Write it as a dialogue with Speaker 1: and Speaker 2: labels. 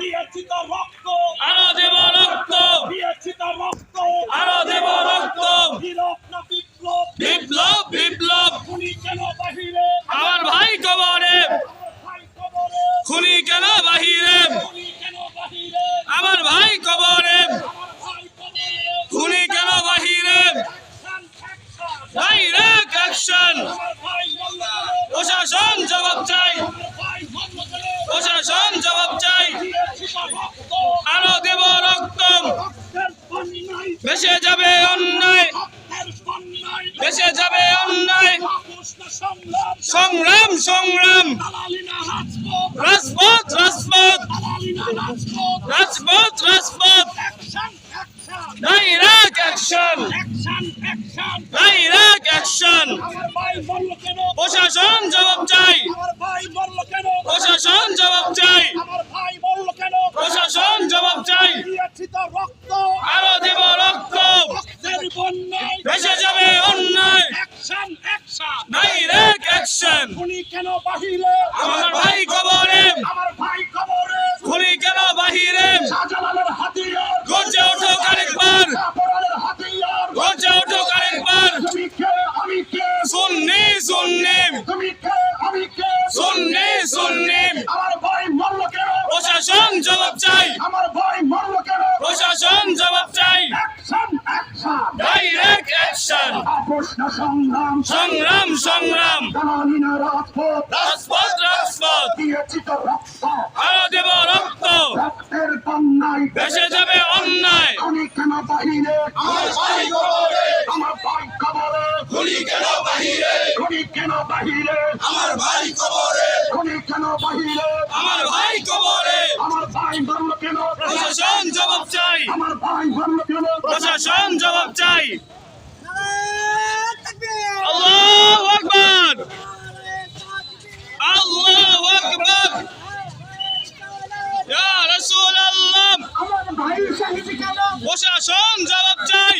Speaker 1: দিয়েছি তার রক্ত
Speaker 2: আরও দেব রক্ত।
Speaker 1: দিয়েছি তার রক্ত
Speaker 2: আরও দেব রক্ত।
Speaker 1: বিরোধ না বিপ্লব।
Speaker 2: বিপ্লব বিপ্লব।
Speaker 1: খুনি কেন বাহিরে?
Speaker 2: আমার ভাই কবরে
Speaker 1: ভাই কবরে
Speaker 2: খুনি কেন বাহিরে?
Speaker 1: খুনি কেন বাহিরে?
Speaker 2: আমার ভাই যাবে অন্যায়। ভেসে যাবে অন্যায়।
Speaker 1: সংগ্রাম
Speaker 2: সংগ্রাম।
Speaker 1: রাজপথ
Speaker 2: রাজপথ। রাজপথ
Speaker 1: রাজপথ।
Speaker 2: Direct action. Direct action. প্রশাসন জবাব চাই। প্রশাসন জবাব চাই। প্রশাসন জবাব চাই। আরও দেব রক্ত
Speaker 1: রক্তের বন্যায়
Speaker 2: ভেসে যাবে অন্যায়
Speaker 1: অ্যাকশন অ্যাকশন
Speaker 2: ডাইরেক্ট অ্যাকশন
Speaker 1: খুনি কেন বাহিরে?
Speaker 2: আমার ভাই কবরে।
Speaker 1: আমার ভাই কবরে।
Speaker 2: খুনি কেন বাহিরে?
Speaker 1: শাহজালালের হাতিয়ার।
Speaker 2: গর্জে ওঠো আরেকবার
Speaker 1: কাপড়ের হাতিয়ার।
Speaker 2: গর্জে ওঠো আরেকবার
Speaker 1: তুমি কে? আমি কে?
Speaker 2: সুন্নি সুন্নি।
Speaker 1: তুমি কে? আমি কে?
Speaker 2: সুন্নি সুন্নি।
Speaker 1: আমার ভাই মরল কেন?
Speaker 2: প্রশাসন জবাব চাই।
Speaker 1: আমার ভাই মরল কেন?
Speaker 2: প্রশাসন জবাব চাই।
Speaker 1: অ্যাকশন অ্যাকশন
Speaker 2: ডাইরেক্ট অ্যাকশন
Speaker 1: আপোষ না সংগ্রাম
Speaker 2: সংগ্রাম। সংগ্রাম
Speaker 1: রাজপথ।
Speaker 2: রাজপথ রাজপথ।
Speaker 1: দিয়েছি তো রক্ত।
Speaker 2: আরও দেব রক্ত।
Speaker 1: রক্তের বন্যায়
Speaker 2: ভেসে যাবে অন্যায়।
Speaker 1: আমি কেন বাহিরে।
Speaker 3: আমার ভাই কবরে
Speaker 1: আমার ভাই কবরে।
Speaker 3: গুলি কেন বাহিরে?
Speaker 1: খুনি কেন বাহিরে?
Speaker 3: আমার ভাই কবরে।
Speaker 1: খুনি কেন বাহিরে?
Speaker 2: আমার ভাই কবরে।
Speaker 1: আমার ভাই মরল কেন?
Speaker 2: প্রশাসন জবাব চাই।
Speaker 1: আমার ভাই মরল কেন?
Speaker 2: প্রশাসন জবাব চাই। জবাব চাই।